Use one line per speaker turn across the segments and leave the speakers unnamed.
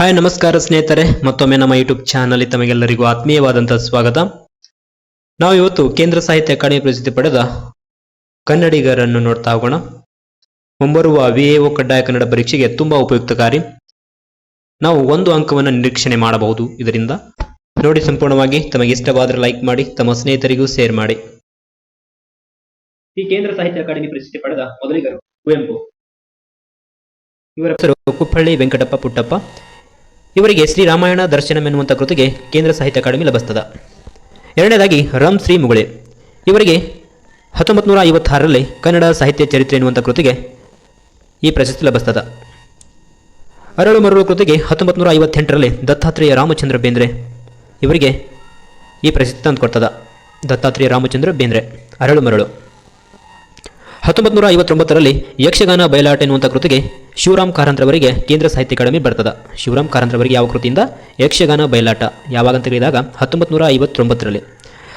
Hi ನಮಸ್ಕಾರ ಸ್ನೇಹಿತರೆ. ಮತ್ತೊಮ್ಮೆ ನಮ್ಮ ಯೂಟ್ಯೂಬ್ ಚಾನಲ್ ತಮಗೆಲ್ಲರಿಗೂ ಆತ್ಮೀಯವಾದಂತಹ ಸ್ವಾಗತ. ನಾವು ಇವತ್ತು ಕೇಂದ್ರ ಸಾಹಿತ್ಯ ಅಕಾಡೆಮಿ ಪ್ರಸಿದ್ಧಿ ಪಡೆದ ಕನ್ನಡಿಗರನ್ನು ನೋಡ್ತಾ ಹೋಗೋಣ. ಮುಂಬರುವ ವಿಎಒ ಕಡ್ಡಾಯ ಕನ್ನಡ ಪರೀಕ್ಷೆಗೆ ತುಂಬಾ ಉಪಯುಕ್ತಕಾರಿ. ನಾವು ಒಂದು ಅಂಕವನ್ನು ನಿರೀಕ್ಷಣೆ ಮಾಡಬಹುದು ಇದರಿಂದ. ನೋಡಿ ಸಂಪೂರ್ಣವಾಗಿ ತಮಗೆ ಇಷ್ಟವಾದರೆ ಲೈಕ್ ಮಾಡಿ ತಮ್ಮ ಸ್ನೇಹಿತರಿಗೂ ಶೇರ್ ಮಾಡಿ. ಈ ಕೇಂದ್ರ ಸಾಹಿತ್ಯ ಅಕಾಡೆಮಿ ಪ್ರಸಿದ್ಧಿ ಪಡೆದ ಮೊದಲಿಗರು ಕುವೆಂಪು. ಇವರ ಹೆಸರು ಕುಪ್ಪಳ್ಳಿ ವೆಂಕಟಪ್ಪ ಪುಟ್ಟಪ್ಪ. ಇವರಿಗೆ ಶ್ರೀರಾಮಾಯಣ ದರ್ಶನಂ ಎನ್ನುವಂಥ ಕೃತಿಗೆ ಕೇಂದ್ರ ಸಾಹಿತ್ಯ ಅಕಾಡೆಮಿ ಲಭಿಸ್ತದ ಎರಡನೇದಾಗಿ ರಾಮ್ ಶ್ರೀ ಮುಗುಳೆ. ಇವರಿಗೆ ಹತ್ತೊಂಬತ್ತು ನೂರ ಐವತ್ತಾರರಲ್ಲಿ ಕನ್ನಡ ಸಾಹಿತ್ಯ ಚರಿತ್ರೆ ಎನ್ನುವಂಥ ಕೃತಿಗೆ ಈ ಪ್ರಶಸ್ತಿ ಲಭಿಸ್ತದ ಅರಳು ಮರಳು ಕೃತಿಗೆ ಹತ್ತೊಂಬತ್ತು ನೂರ ಐವತ್ತೆಂಟರಲ್ಲಿ ದತ್ತಾತ್ರೇಯ ರಾಮಚಂದ್ರ ಬೇಂದ್ರೆ ಇವರಿಗೆ ಈ ಪ್ರಶಸ್ತಿ ತಂದುಕೊಡ್ತದ ದತ್ತಾತ್ರೇಯ ರಾಮಚಂದ್ರ ಬೇಂದ್ರೆ, ಅರಳು ಮರಳು. ಹತ್ತೊಂಬತ್ತು ನೂರ ಐವತ್ತೊಂಬತ್ತರಲ್ಲಿ ಯಕ್ಷಗಾನ ಬಯಲಾಟ ಎನ್ನುವಂಥ ಕೃತಿಗೆ ಶಿವರಾಮ್ ಕಾರಂತ್ರವರಿಗೆ ಕೇಂದ್ರ ಸಾಹಿತ್ಯ ಅಕಾಡೆಮಿ ಬರ್ತದ. ಶಿವರಾಮ್ ಕಾರಂತ್ರವರಿಗೆ ಯಾವ ಕೃತಿಯಿಂದ? ಯಕ್ಷಗಾನ ಬಯಲಾಟ. ಯಾವಾಗ ಅಂತ ಕೇಳಿದಾಗ ಹತ್ತೊಂಬತ್ತು ನೂರ ಐವತ್ತೊಂಬತ್ತರಲ್ಲಿ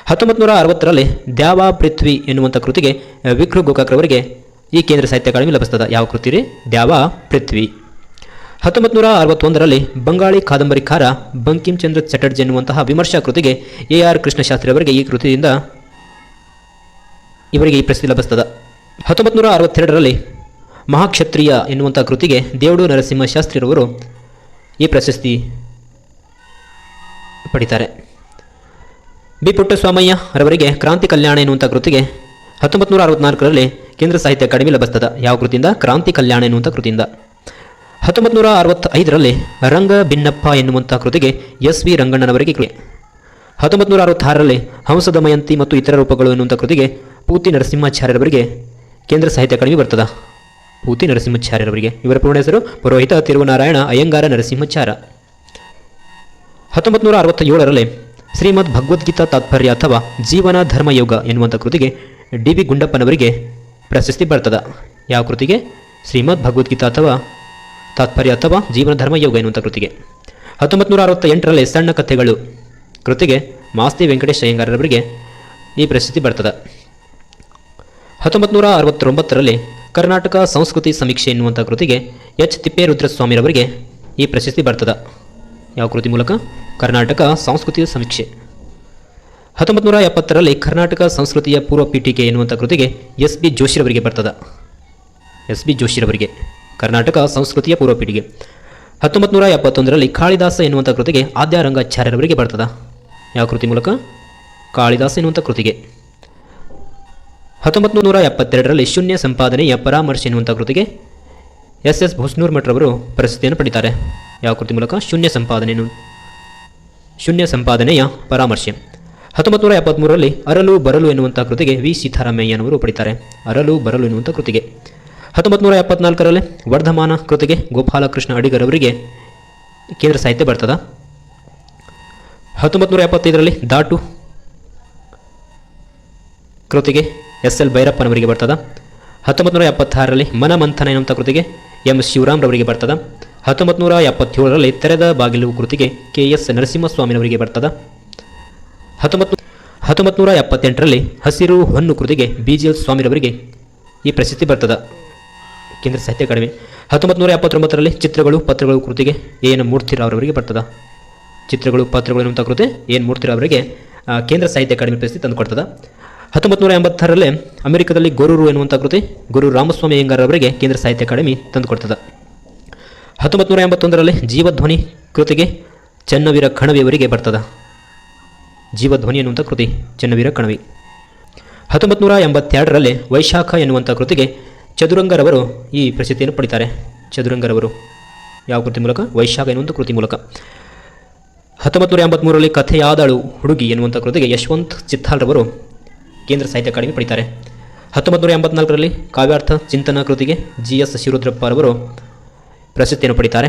ಹತ್ತೊಂಬತ್ತು ನೂರ ಅರವತ್ತರಲ್ಲಿ ದ್ಯಾವಾ ಪೃಥ್ವಿ ಎನ್ನುವಂಥ ಕೃತಿಗೆ ವಿಕ್ರು ಗೋಕಾಕ್ರವರಿಗೆ ಈ ಕೇಂದ್ರ ಸಾಹಿತ್ಯ ಅಕಾಡೆಮಿ ಲಭಿಸ್ತದ. ಯಾವ ಕೃತಿ ರೀ? ದ್ಯಾವಾ ಪೃಥ್ವಿ. ಹತ್ತೊಂಬತ್ತು ನೂರ ಅರವತ್ತೊಂದರಲ್ಲಿ ಬಂಗಾಳಿ ಕಾದಂಬರಿಕಾರ ಬಂಕಿಂ ಚಂದ್ರ ಚಟರ್ಜಿ ಎನ್ನುವಂತಹ ವಿಮರ್ಶಾ ಕೃತಿಗೆ ಎ ಆರ್ ಕೃಷ್ಣಶಾಸ್ತ್ರಿ ಅವರಿಗೆ ಈ ಕೃತಿಯಿಂದ ಇವರಿಗೆ ಈ ಪ್ರಶಸ್ತಿ ಲಭಿಸ್ತದ. ಹತ್ತೊಂಬತ್ತು ನೂರ ಅರವತ್ತೆರಡರಲ್ಲಿ ಮಹಾಕ್ಷತ್ರಿಯ ಎನ್ನುವಂಥ ಕೃತಿಗೆ ದೇವಡು ನರಸಿಂಹ ಶಾಸ್ತ್ರಿರವರು ಈ ಪ್ರಶಸ್ತಿ ಪಡಿತಾರೆ. ಬಿ ಪುಟ್ಟಸ್ವಾಮಯ್ಯ ರವರಿಗೆ ಕ್ರಾಂತಿ ಕಲ್ಯಾಣ ಎನ್ನುವಂಥ ಕೃತಿಗೆ ಹತ್ತೊಂಬತ್ತು ನೂರ ಅರವತ್ನಾಲ್ಕರಲ್ಲಿ ಕೇಂದ್ರ ಸಾಹಿತ್ಯ ಅಕಾಡೆಮಿ ಲಭಿಸ್ತದ ಯಾವ ಕೃತಿಯಿಂದ? ಕ್ರಾಂತಿ ಕಲ್ಯಾಣ ಎನ್ನುವಂಥ ಕೃತಿಯಿಂದ. ಹತ್ತೊಂಬತ್ತು ನೂರ ಅರವತ್ತೈದರಲ್ಲಿ ರಂಗ ಭಿನ್ನಪ್ಪ ಎನ್ನುವಂಥ ಕೃತಿಗೆ ಎಸ್ ವಿ ರಂಗಣ್ಣನವರಿಗೆ ಹತ್ತೊಂಬತ್ತು ನೂರ ಅರವತ್ತಾರರಲ್ಲಿ ಹಂಸದ ಮಯಂತಿ ಮತ್ತು ಇತರ ರೂಪಗಳು ಎನ್ನುವಂಥ ಕೃತಿಗೆ ಪೂತಿ ನರಸಿಂಹಾಚಾರ್ಯರವರಿಗೆ ಕೇಂದ್ರ ಸಾಹಿತ್ಯ ಅಕಾಡೆಮಿ ಬರ್ತದ. ಪೂತಿ ನರಸಿಂಹಾಚಾರ್ಯರವರಿಗೆ ಇವರ ಪೂರ್ಣ ಹೆಸರು ಪುರೋಹಿತ ತಿರುವನಾರಾಯಣ ಅಯ್ಯಂಗಾರ ನರಸಿಂಹಚಾರ. ಹತ್ತೊಂಬತ್ತು ನೂರ ಅರವತ್ತ ಏಳರಲ್ಲಿ ಶ್ರೀಮದ್ ಭಗವದ್ಗೀತಾ ತಾತ್ಪರ್ಯ ಅಥವಾ ಜೀವನ ಧರ್ಮಯೋಗ ಎನ್ನುವಂಥ ಕೃತಿಗೆ ಡಿ ಬಿ ಗುಂಡಪ್ಪನವರಿಗೆ ಪ್ರಶಸ್ತಿ ಬರ್ತದ. ಯಾವ ಕೃತಿಗೆ? ಶ್ರೀಮದ್ ಭಗವದ್ಗೀತಾ ಅಥವಾ ತಾತ್ಪರ್ಯ ಅಥವಾ ಜೀವನ ಧರ್ಮಯೋಗ ಎನ್ನುವಂಥ ಕೃತಿಗೆ. ಹತ್ತೊಂಬತ್ತು ನೂರ ಅರವತ್ತ ಸಣ್ಣ ಕಥೆಗಳು ಕೃತಿಗೆ ಮಾಸ್ತಿ ವೆಂಕಟೇಶ್ ಅಯ್ಯಂಗಾರರವರಿಗೆ ಈ ಪ್ರಶಸ್ತಿ ಬರ್ತದ. ಹತ್ತೊಂಬತ್ತು ನೂರ ಅರವತ್ತೊಂಬತ್ತರಲ್ಲಿ ಕರ್ನಾಟಕ ಸಂಸ್ಕೃತಿ ಸಮೀಕ್ಷೆ ಎನ್ನುವಂಥ ಕೃತಿಗೆ ಎಚ್. ತಿಪ್ಪೇರುದ್ರಸ್ವಾಮಿರವರಿಗೆ ಈ ಪ್ರಶಸ್ತಿ ಬರ್ತದ. ಯಾವ ಕೃತಿ ಮೂಲಕ? ಕರ್ನಾಟಕ ಸಂಸ್ಕೃತಿ ಸಮೀಕ್ಷೆ. ಹತ್ತೊಂಬತ್ತು ನೂರ ಎಪ್ಪತ್ತರಲ್ಲಿ ಕರ್ನಾಟಕ ಸಂಸ್ಕೃತಿಯ ಪೂರ್ವ ಪೀಠಿಕೆ ಎನ್ನುವಂಥ ಕೃತಿಗೆ ಎಸ್. ಬಿ. ಜೋಶಿರವರಿಗೆ ಬರ್ತದ. ಎಸ್. ಬಿ. ಜೋಶಿರವರಿಗೆ ಕರ್ನಾಟಕ ಸಂಸ್ಕೃತಿಯ ಪೂರ್ವ ಪೀಠಿಗೆ. ಹತ್ತೊಂಬತ್ತು ನೂರ ಎಪ್ಪತ್ತೊಂದರಲ್ಲಿ ಕಾಳಿದಾಸ ಎನ್ನುವಂಥ ಕೃತಿಗೆ ಆದ್ಯರಂಗಾಚಾರ್ಯರವರಿಗೆ ಬರ್ತದ. ಯಾವ ಕೃತಿ ಮೂಲಕ? ಕಾಳಿದಾಸ ಎನ್ನುವಂಥ ಕೃತಿಗೆ. ಹತ್ತೊಂಬತ್ತು ನೂರ ಎಪ್ಪತ್ತೆರಡರಲ್ಲಿ ಶೂನ್ಯ ಸಂಪಾದನೆಯ ಪರಾಮರ್ಶೆ ಎನ್ನುವಂಥ ಕೃತಿಗೆ ಎಸ್ ಎಸ್ ಭೋಸ್ನೂರ್ ಮಠರವರು ಪ್ರಶಸ್ತಿಯನ್ನು ಪಡಿತಾರೆ. ಯಾವ ಕೃತಿ ಮೂಲಕ? ಶೂನ್ಯ ಸಂಪಾದನೆ ಶೂನ್ಯ ಸಂಪಾದನೆಯ ಪರಾಮರ್ಶೆ. ಹತ್ತೊಂಬತ್ತು ನೂರ ಎಪ್ಪತ್ತ್ಮೂರರಲ್ಲಿ ಅರಲು ಬರಲು ಎನ್ನುವಂಥ ಕೃತಿಗೆ ವಿ. ಸೀತಾರಾಮಯ್ಯನವರು ಪಡಿತಾರೆ. ಅರಲು ಬರಲು ಎನ್ನುವಂಥ ಕೃತಿಗೆ. ಹತ್ತೊಂಬತ್ತು ನೂರ ಎಪ್ಪತ್ನಾಲ್ಕರಲ್ಲಿ ವರ್ಧಮಾನ ಕೃತಿಗೆ ಗೋಪಾಲಕೃಷ್ಣ ಅಡಿಗರವರಿಗೆ ಕೇಂದ್ರ ಸಾಹಿತ್ಯ ಬರ್ತದ. ಹತ್ತೊಂಬತ್ತು ನೂರ ಎಪ್ಪತ್ತೈದರಲ್ಲಿ ದಾಟು ಕೃತಿಗೆ ಎಸ್ ಎಲ್ ಭೈರಪ್ಪನವರಿಗೆ ಬರ್ತದ. ಹತ್ತೊಂಬತ್ತು ನೂರ ಎಪ್ಪತ್ತಾರರಲ್ಲಿ ಮನಮಂಥನ ಎನ್ನುವಂಥ ಕೃತಿಗೆ ಎಂ ಶಿವರಾಮ್ರವರಿಗೆ ಬರ್ತದ. ಹತ್ತೊಂಬತ್ತು ನೂರ ಎಪ್ಪತ್ತೇಳರಲ್ಲಿ ತೆರೆದ ಬಾಗಿಲು ಕೃತಿಗೆ ಕೆ ಎಸ್ ನರಸಿಂಹಸ್ವಾಮಿನವರಿಗೆ ಬರ್ತದ. ಹತ್ತೊಂಬತ್ತು ಹತ್ತೊಂಬತ್ತು ನೂರ ಎಪ್ಪತ್ತೆಂಟರಲ್ಲಿ ಹಸಿರು ಹೊನ್ನು ಕೃತಿಗೆ ಬಿ ಜಿ ಎಲ್ ಸ್ವಾಮಿರವರಿಗೆ ಈ ಪ್ರಶಸ್ತಿ ಬರ್ತದ. ಕೇಂದ್ರ ಸಾಹಿತ್ಯ ಅಕಾಡೆಮಿ. ಹತ್ತೊಂಬತ್ತು ನೂರ ಎಪ್ಪತ್ತೊಂಬತ್ತರಲ್ಲಿ ಚಿತ್ರಗಳು, ಪತ್ರಗಳು ಕೃತಿಗೆ ಎನ್ ಮೂರ್ತಿರಾವ್ರವರಿಗೆ ಬರ್ತದ. ಚಿತ್ರಗಳು, ಪತ್ರಗಳು ಎನ್ನುವಂಥ ಕೃತಿ ಎನ್ ಮೂರ್ತಿರಾವ್ರಿಗೆ ಕೇಂದ್ರ ಸಾಹಿತ್ಯ ಅಕಾಡೆಮಿ ಪ್ರಶಸ್ತಿ ತಂದುಕೊಡ್ತದ. ಹತ್ತೊಂಬತ್ತು ನೂರ ಎಂಬತ್ತರಲ್ಲಿ ಅಮೆರಿಕದಲ್ಲಿ ಗೊರೂರು ಎನ್ನುವಂಥ ಕೃತಿ ಗುರು ರಾಮಸ್ವಾಮಿ ಅಯ್ಯಂಗಾರವರಿಗೆ ಕೇಂದ್ರ ಸಾಹಿತ್ಯ ಅಕಾಡೆಮಿ ತಂದುಕೊಡ್ತದೆ. ಹತ್ತೊಂಬತ್ತು ನೂರ ಎಂಬತ್ತೊಂದರಲ್ಲಿ ಜೀವಧ್ವನಿ ಕೃತಿಗೆ ಚನ್ನವೀರ ಕಣವಿಯವರಿಗೆ ಬರ್ತದ. ಜೀವಧ್ವನಿ ಎನ್ನುವಂಥ ಕೃತಿ ಚನ್ನವೀರ ಕಣವಿ. ಹತ್ತೊಂಬತ್ತು ನೂರ ಎಂಬತ್ತೆರಡರಲ್ಲಿ ವೈಶಾಖ ಎನ್ನುವಂಥ ಕೃತಿಗೆ ಚದುರಂಗರವರು ಈ ಪ್ರಸಿದ್ಧಿಯನ್ನು ಪಡಿತಾರೆ. ಚದುರಂಗರವರು ಯಾವ ಕೃತಿ ಮೂಲಕ? ವೈಶಾಖ ಎನ್ನುವಂಥ ಕೃತಿ ಮೂಲಕ. ಹತ್ತೊಂಬತ್ತು ನೂರ ಎಂಬತ್ತ್ಮೂರರಲ್ಲಿ ಕಥೆಯಾದಳು ಹುಡುಗಿ ಎನ್ನುವಂಥ ಕೃತಿಗೆ ಯಶವಂತ್ ಚಿತ್ತಾಲ್ರವರು ಕೇಂದ್ರ ಸಾಹಿತ್ಯ ಅಕಾಡೆಮಿ ಪಡಿತಾರೆ. ಹತ್ತೊಂಬತ್ತು ನೂರ ಎಂಬತ್ನಾಲ್ಕರಲ್ಲಿ ಕಾವ್ಯಾರ್ಥ ಚಿಂತನ ಕೃತಿಗೆ ಜಿ ಎಸ್ ಶಿವರುದ್ರಪ್ಪರವರು ಪ್ರಶಸ್ತಿಯನ್ನು ಪಡಿತಾರೆ.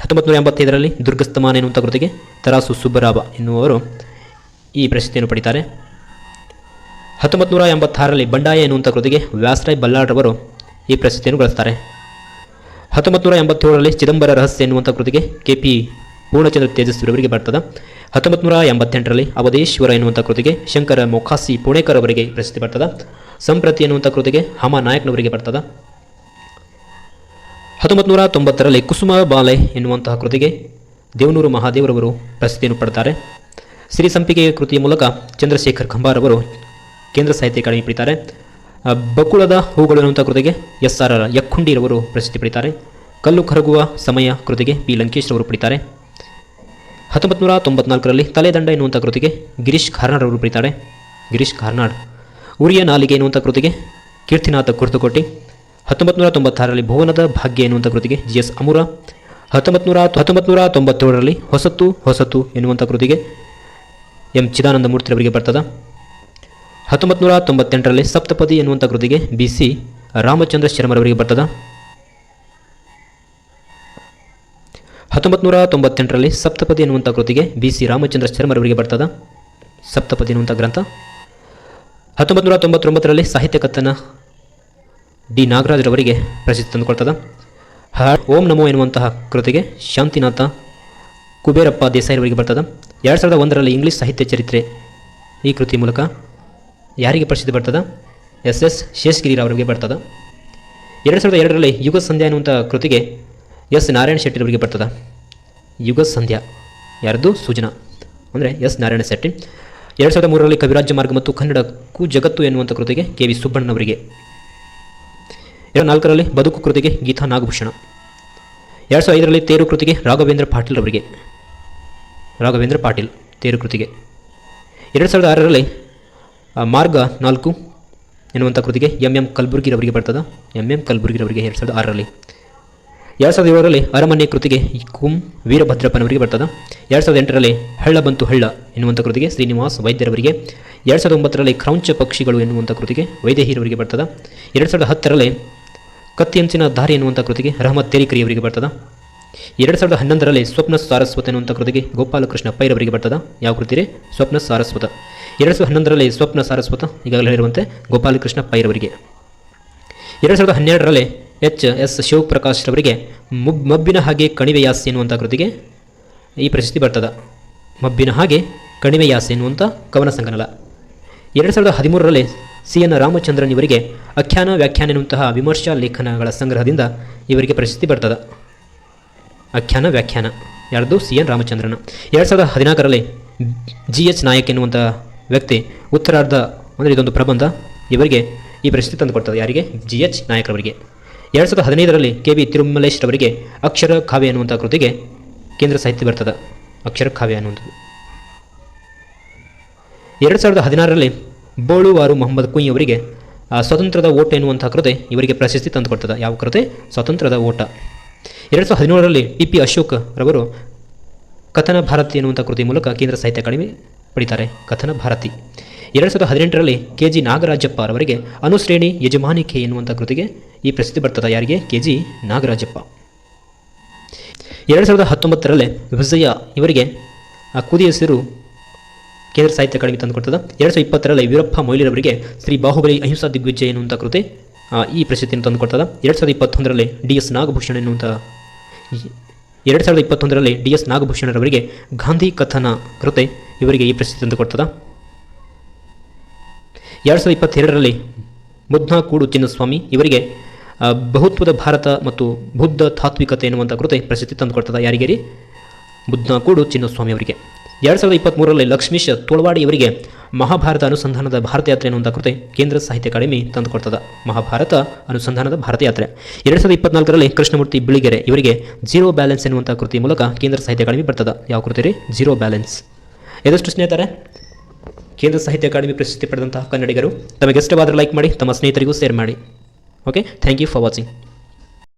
ಹತ್ತೊಂಬತ್ತು ನೂರ ಎಂಬತ್ತೈದರಲ್ಲಿ ದುರ್ಗಸ್ತಮಾನ ಎನ್ನುವಂಥ ಕೃತಿಗೆ ತರಾಸು ಸುಬ್ಬರಾಬ ಎನ್ನುವರು ಈ ಪ್ರಶಸ್ತಿಯನ್ನು ಪಡಿತಾರೆ. ಹತ್ತೊಂಬತ್ತು ನೂರ ಎಂಬತ್ತಾರರಲ್ಲಿ ಬಂಡಾಯ ಎನ್ನುವಂಥ ಕೃತಿಗೆ ವ್ಯಾಸರಾಯ್ ಬಲ್ಲಾಳ್ರವರು ಈ ಪ್ರಶಸ್ತಿಯನ್ನು ಗಳಿಸ್ತಾರೆ. ಹತ್ತೊಂಬತ್ತು ನೂರ ಎಂಬತ್ತೇಳರಲ್ಲಿ ಚಿದಂಬರ ರಹಸ್ಯ ಎನ್ನುವಂಥ ಕೃತಿಗೆ ಕೆ ಪಿ ಪೂರ್ಣಚಂದ್ರ ತೇಜಸ್ವಿರವರಿಗೆ ಬರ್ತದೆ. ಹತ್ತೊಂಬತ್ತು ನೂರ ಎಂಬತ್ತೆಂಟರಲ್ಲಿ ಅವಧೇಶ್ವರ ಎನ್ನುವಂಥ ಕೃತಿಗೆ ಶಂಕರ ಮೊಖಾಸಿ ಪುಣೇಕರ್ ಅವರಿಗೆ ಪ್ರಶಸ್ತಿ ಬರ್ತದ. ಸಂಪ್ರತಿ ಎನ್ನುವಂಥ ಕೃತಿಗೆ ಹಮ ನಾಯಕ್ನವರಿಗೆ ಬರ್ತದ. ಹತ್ತೊಂಬತ್ತು ನೂರ ತೊಂಬತ್ತರಲ್ಲಿ ಕುಸುಮ ಬಾಲೆ ಎನ್ನುವಂತಹ ಕೃತಿಗೆ ದೇವನೂರು ಮಹಾದೇವರವರು ಪ್ರಶಸ್ತಿಯನ್ನು ಪಡ್ತಾರೆ. ಸಿರಿ ಸಂಪಿಗೆ ಕೃತಿಯ ಮೂಲಕ ಚಂದ್ರಶೇಖರ್ ಕಂಬಾರವರು ಕೇಂದ್ರ ಸಾಹಿತ್ಯ ಅಕಾಡೆಮಿ ಪಡಿತಾರೆ. ಬಕುಳದ ಹೂಗಳು ಎನ್ನುವಂಥ ಕೃತಿಗೆ ಎಸ್ ಆರ್ ಯಕ್ಕುಂಡಿರವರು ಪ್ರಶಸ್ತಿ ಪಡಿತಾರೆ. ಕಲ್ಲು ಕರಗುವ ಸಮಯ ಕೃತಿಗೆ ಪಿ ಲಂಕೇಶ್ ರವರು ಪಡಿತಾರೆ. ಹತ್ತೊಂಬತ್ತು ನೂರ ತೊಂಬತ್ನಾಲ್ಕರಲ್ಲಿ ತಲೆದಂಡ ಎನ್ನುವಂಥ ಕೃತಿಗೆ ಗಿರೀಶ್ ಕಾರ್ನಾಡ್ ಅವರು ಬರೀತಾರೆ. ಗಿರೀಶ್ ಕಾರ್ನಾಡ್ ಉರಿಯ ನಾಲಿಗೆ ಎನ್ನುವಂಥ ಕೃತಿಗೆ ಕೀರ್ತಿನಾಥ ಕುರ್ತುಕೋಟಿ ಹತ್ತೊಂಬತ್ತು ನೂರ ತೊಂಬತ್ತಾರರಲ್ಲಿ ಭುವನದ ಭಾಗ್ಯ ಎನ್ನುವಂಥ ಕೃತಿಗೆ ಜಿ ಎಸ್ ಅಮುರ ಹತ್ತೊಂಬತ್ತು ನೂರ ಹತ್ತೊಂಬತ್ತು ನೂರ ತೊಂಬತ್ತೇಳರಲ್ಲಿ ಹೊಸತು ಹೊಸತು ಎನ್ನುವಂಥ ಕೃತಿಗೆ ಎಂ ಚಿದಾನಂದ ಮೂರ್ತಿರವರಿಗೆ ಬರ್ತದ. ಹತ್ತೊಂಬತ್ತು ನೂರ ತೊಂಬತ್ತೆಂಟರಲ್ಲಿ ಸಪ್ತಪದಿ ಎನ್ನುವಂಥ ಕೃತಿಗೆ ಬಿ ಸಿ ರಾಮಚಂದ್ರ ಶರ್ಮರವರಿಗೆ ಬರ್ತದ. ಹತ್ತೊಂಬತ್ತು ನೂರ ತೊಂಬತ್ತೆಂಟರಲ್ಲಿ ಸಪ್ತಪದಿ ಎನ್ನುವಂಥ ಕೃತಿಗೆ ಬಿ ಸಿ ರಾಮಚಂದ್ರ ಶರ್ಮರವರಿಗೆ ಬರ್ತದ. ಸಪ್ತಪದಿ ಎನ್ನುವಂಥ ಗ್ರಂಥ. ಹತ್ತೊಂಬತ್ತು ನೂರ ತೊಂಬತ್ತೊಂಬತ್ತರಲ್ಲಿ ಸಾಹಿತ್ಯ ಕಥನ ಡಿ ನಾಗರಾಜರವರಿಗೆ ಪ್ರಸಿದ್ಧಿ ತಂದುಕೊಳ್ತದ ಹ, ಓಂ ನಮೋ ಎನ್ನುವಂತಹ ಕೃತಿಗೆ ಶಾಂತಿನಾಥ ಕುಬೇರಪ್ಪ ದೇಸಾಯಿರವರಿಗೆ ಬರ್ತದ. ಎರಡು ಸಾವಿರದ ಒಂದರಲ್ಲಿ ಇಂಗ್ಲೀಷ್ ಸಾಹಿತ್ಯ ಚರಿತ್ರೆ ಈ ಕೃತಿ ಮೂಲಕ ಯಾರಿಗೆ ಪ್ರಸಿದ್ಧಿ ಬರ್ತದ? ಎಸ್ ಎಸ್ ಶೇಷಗಿರಿರವರಿಗೆ ಬರ್ತದ. ಎರಡು ಸಾವಿರದ ಎರಡರಲ್ಲಿ ಯುಗ ಸಂಧ್ಯಾ ಎನ್ನುವಂಥ ಕೃತಿಗೆ ಎಸ್ ನಾರಾಯಣ ಶೆಟ್ಟಿರವರಿಗೆ ಬರ್ತದ? ಯುಗ ಸಂಧ್ಯಾ. ಯಾರದು? ಸುಜನ. ಅಂದರೆ ಎಸ್ ನಾರಾಯಣ ಶೆಟ್ಟಿ. ಎರಡು ಸಾವಿರದ ಮೂರರಲ್ಲಿ ಕವಿರಾಜ್ಯ ಮಾರ್ಗ ಮತ್ತು ಕನ್ನಡಕ್ಕೂ ಜಗತ್ತು ಎನ್ನುವಂಥ ಕೃತಿಗೆ ಕೆ ವಿ ಸುಬ್ಬಣ್ಣನವರಿಗೆ. ಎರಡು ನಾಲ್ಕರಲ್ಲಿ ಬದುಕು ಕೃತಿಗೆ ಗೀತಾ ನಾಗಭೂಷಣ. ಎರಡು ಸಾವಿರದ ಐದರಲ್ಲಿ ತೇರು ಕೃತಿಗೆ ರಾಘವೇಂದ್ರ ಪಾಟೀಲ್ ಅವರಿಗೆ. ರಾಘವೇಂದ್ರ ಪಾಟೀಲ್, ತೇರು ಕೃತಿಗೆ. ಎರಡು ಸಾವಿರದ ಆರರಲ್ಲಿ ಮಾರ್ಗ ನಾಲ್ಕು ಎನ್ನುವಂಥ ಕೃತಿಗೆ ಎಂ ಎಂ ಕಲಬುರ್ಗಿರವರಿಗೆ ಬರ್ತದ? ಎಂ ಎಂ ಕಲಬುರ್ಗಿರವರಿಗೆ ಎರಡು ಸಾವಿರದ ಆರರಲ್ಲಿ. ಎರಡು ಸಾವಿರದ ಏಳರಲ್ಲಿ ಅರಮನೆ ಕೃತಿಗೆ ಕುಂ ವೀರಭದ್ರಪ್ಪನವರಿಗೆ ಬರ್ತದ. ಎರಡು ಸಾವಿರದ ಎಂಟರಲ್ಲಿ ಹಳ್ಳ ಬಂತು ಹಳ್ಳ ಎನ್ನುವಂಥ ಕೃತಿಗೆ ಶ್ರೀನಿವಾಸ್ ವೈದ್ಯರವರಿಗೆ. ಎರಡು ಸಾವಿರದ ಒಂಬತ್ತರಲ್ಲಿ ಕ್ರೌಂಚ ಪಕ್ಷಿಗಳು ಎನ್ನುವಂಥ ಕೃತಿಗೆ ವೈದೇಹಿರವರಿಗೆ ಬರ್ತದ. ಎರಡು ಸಾವಿರದ ಹತ್ತರಲ್ಲಿ ಕತ್ತಿಯಂಚಿನ ದಾರಿ ಎನ್ನುವಂಥ ಕೃತಿಗೆ ರಹಮತ್ ತೇರಿಕರಿಯವರಿಗೆ ಬರ್ತದ. ಎರಡು ಸಾವಿರದ ಹನ್ನೊಂದರಲ್ಲಿ ಸ್ವಪ್ನ ಸಾರಸ್ವತ ಎನ್ನುವಂಥ ಕೃತಿಗೆ ಗೋಪಾಲಕೃಷ್ಣ ಪೈರವರಿಗೆ ಬರ್ತದ. ಯಾವ ಕೃತಿ ರೀ? ಸ್ವಪ್ನ ಸಾರಸ್ವತ. ಎರಡು ಸಾವಿರದ ಹನ್ನೊಂದರಲ್ಲಿ ಸ್ವಪ್ನ ಸಾರಸ್ವತ ಈಗಾಗಲೇ ಇರುವಂತೆ ಗೋಪಾಲಕೃಷ್ಣ ಪೈರವರಿಗೆ. ಎರಡು ಸಾವಿರದ ಹನ್ನೆರಡರಲ್ಲಿ ಎಚ್ ಎಸ್ ಶಿವಪ್ರಕಾಶ್ ರವರಿಗೆ ಮುಬ್ ಮಬ್ಬಿನ ಹಾಗೆ ಕಣಿವೆಯಾಸೆ ಎನ್ನುವಂಥ ಕೃತಿಗೆ ಈ ಪ್ರಶಸ್ತಿ ಬರ್ತದ. ಮಬ್ಬಿನ ಹಾಗೆ ಕಣಿವೆ ಯಾಸೆ ಎನ್ನುವಂಥ ಕವನ ಸಂಕಲನ ಎರಡು ಸಾವಿರದ ಹದಿಮೂರರಲ್ಲಿ ಸಿ ಎನ್ ರಾಮಚಂದ್ರನ್ ಇವರಿಗೆ ಅಖ್ಯಾನ ವ್ಯಾಖ್ಯಾನ ಎನ್ನುವಂತಹ ವಿಮರ್ಶಾ ಲೇಖನಗಳ ಸಂಗ್ರಹದಿಂದ ಇವರಿಗೆ ಪ್ರಶಸ್ತಿ ಬರ್ತದ. ಅಖ್ಯಾನ ವ್ಯಾಖ್ಯಾನ, ಯಾರ್ದು? C N Ramachandran. ಎರಡು ಸಾವಿರದ ಹದಿನಾಲ್ಕರಲ್ಲಿ ಜಿ ಎಚ್ ನಾಯಕ್ ಎನ್ನುವಂಥ ವ್ಯಕ್ತಿ ಉತ್ತರಾರ್ಧ ಅಂದರೆ ಇದೊಂದು ಪ್ರಬಂಧ ಇವರಿಗೆ ಈ ಪ್ರಶಸ್ತಿ ತಂದುಕೊಡ್ತದೆ ಯಾರಿಗೆ? ಜಿ ಎಚ್ ನಾಯಕರವರಿಗೆ ಎರಡು ಸಾವಿರದ ಹದಿನೈದರಲ್ಲಿ ಕೆ ಬಿ ತಿರುಮಲೇಶ್ ರವರಿಗೆ ಅಕ್ಷರ ಕಾವ್ಯ ಅನ್ನುವಂಥ ಕೃತಿಗೆ ಕೇಂದ್ರ ಸಾಹಿತ್ಯ ಬರ್ತದೆ. ಅಕ್ಷರ ಕಾವ್ಯ ಅನ್ನುವಂಥದ್ದು ಎರಡು ಸಾವಿರದ ಹದಿನಾರರಲ್ಲಿ ಬೋಳುವಾರು ಮೊಹಮ್ಮದ್ ಕುಯ್ ಅವರಿಗೆ ಸ್ವತಂತ್ರದ ಓಟ ಎನ್ನುವಂಥ ಕೃತೆ ಇವರಿಗೆ ಪ್ರಶಸ್ತಿ ತಂದುಕೊಡ್ತದೆ ಯಾವ ಕೃತೆ? ಸ್ವತಂತ್ರದ ಓಟ. ಎರಡು ಸಾವಿರದ ಹದಿನೇಳರಲ್ಲಿ ಟಿ ಪಿ ಅಶೋಕ್ ರವರು ಕಥನ ಭಾರತಿ ಎನ್ನುವಂಥ ಕೃತಿ ಮೂಲಕ ಕೇಂದ್ರ ಸಾಹಿತ್ಯ ಅಕಾಡೆಮಿ ಪಡಿತಾರೆ. ಕಥನ ಭಾರತಿ. ಎರಡು ಸಾವಿರದ ಹದಿನೆಂಟರಲ್ಲಿ ಕೆ ಜಿ ನಾಗರಾಜಪ್ಪ ಅವರಿಗೆ ಅನುಶ್ರೇಣಿ ಯಜಮಾನಿಕೆ ಎನ್ನುವಂಥ ಕೃತಿಗೆ ಈ ಪ್ರಸಿದ್ಧಿ ಬರ್ತದೆ ಯಾರಿಗೆ ಕೆ ಜಿ ನಾಗರಾಜಪ್ಪ. ಎರಡು ಸಾವಿರದ ಹತ್ತೊಂಬತ್ತರಲ್ಲಿ ವಿಜಯ ಇವರಿಗೆ ಆ ಕುದಿ ಹೆಸರು ಕೇಂದ್ರ ಸಾಹಿತ್ಯ ಅಕಾಡೆಮಿ ತಂದುಕೊಡ್ತದೆ. ಎರಡು ಸಾವಿರದ ಇಪ್ಪತ್ತರಲ್ಲಿ ವೀರಪ್ಪ ಮೊಯ್ಲಿರವರಿಗೆ ಶ್ರೀ ಬಾಹುಬಲಿ ಅಹಿಂಸಾ ದಿಗ್ವಿಜಯ ಎನ್ನುವಂಥ ಕೃತಿ ಈ ಪ್ರಶಸ್ತಿಯನ್ನು ತಂದುಕೊಡ್ತದೆ. ಎರಡು ಸಾವಿರದ ಇಪ್ಪತ್ತೊಂದರಲ್ಲಿ ಡಿ ಎಸ್ ನಾಗಭೂಷಣ ಎನ್ನುವಂಥ ಎರಡು ಸಾವಿರದ ಇಪ್ಪತ್ತೊಂದರಲ್ಲಿ ಡಿ ಎಸ್ ನಾಗಭೂಷಣರವರಿಗೆ ಗಾಂಧಿ ಕಥನ ಕೃತೆ ಇವರಿಗೆ ಈ ಪ್ರಶಸ್ತಿ ತಂದುಕೊಡ್ತದೆ. ಎರಡು ಸಾವಿರದ ಇಪ್ಪತ್ತೆರಡರಲ್ಲಿ ಮುದ್ನಾ ಕೂಡು ಚಿನ್ನಸ್ವಾಮಿ ಇವರಿಗೆ ಬಹುತ್ವದ ಭಾರತ ಮತ್ತು ಬುದ್ಧ ತಾತ್ವಿಕತೆ ಎನ್ನುವಂಥ ಕೃತಿ ಪ್ರಸಿದ್ಧಿ ತಂದುಕೊಡ್ತದೆ ಯಾರಿಗೇರಿ? ರೀ ಮುದ್ನಾ ಕೂಡು ಚಿನ್ನಸ್ವಾಮಿ ಅವರಿಗೆ. ಎರಡು ಸಾವಿರದ ಇಪ್ಪತ್ತ್ಮೂರರಲ್ಲಿ ಲಕ್ಷ್ಮೀಶ್ ತೋಳ್ವಾಡಿ ಅವರಿಗೆ ಮಹಾಭಾರತ ಅನುಸಂಧಾನದ ಭಾರತ ಯಾತ್ರೆ ಎನ್ನುವಂಥ ಕೃತಿ ಕೇಂದ್ರ ಸಾಹಿತ್ಯ ಅಕಾಡೆಮಿ ತಂದುಕೊಡ್ತದೆ ಮಹಾಭಾರತ ಅನುಸಂಧಾನದ ಭಾರತ ಯಾತ್ರೆ. ಎರಡು ಸಾವಿರದ ಇಪ್ಪತ್ನಾಲ್ಕರಲ್ಲಿ ಕೃಷ್ಣಮೂರ್ತಿ ಬಿಳಿಗೆರೆ ಇವರಿಗೆ ಜೀರೋ ಬ್ಯಾಲೆನ್ಸ್ ಎನ್ನುವಂಥ ಕೃತಿ ಮೂಲಕ ಕೇಂದ್ರ ಸಾಹಿತ್ಯ ಅಕಾಡೆಮಿ ಬರ್ತದೆ. ಯಾವ ಕೃತಿ ರೀ ಜೀರೋ ಬ್ಯಾಲೆನ್ಸ್. ಎದಷ್ಟು ಸ್ನೇಹಿತರೆ? ಕೇಂದ್ರ ಸಾಹಿತ್ಯ ಅಕಾಡೆಮಿ ಪ್ರಶಸ್ತಿ ಪಡೆದಂತಹ ಕನ್ನಡಿಗರು ತಮಗೆ ಇಷ್ಟವಾದರೆ ಲೈಕ್ ಮಾಡಿ, ತಮ್ಮ ಸ್ನೇಹಿತರಿಗೂ ಶೇರ್ ಮಾಡಿ. Okay thank you for watching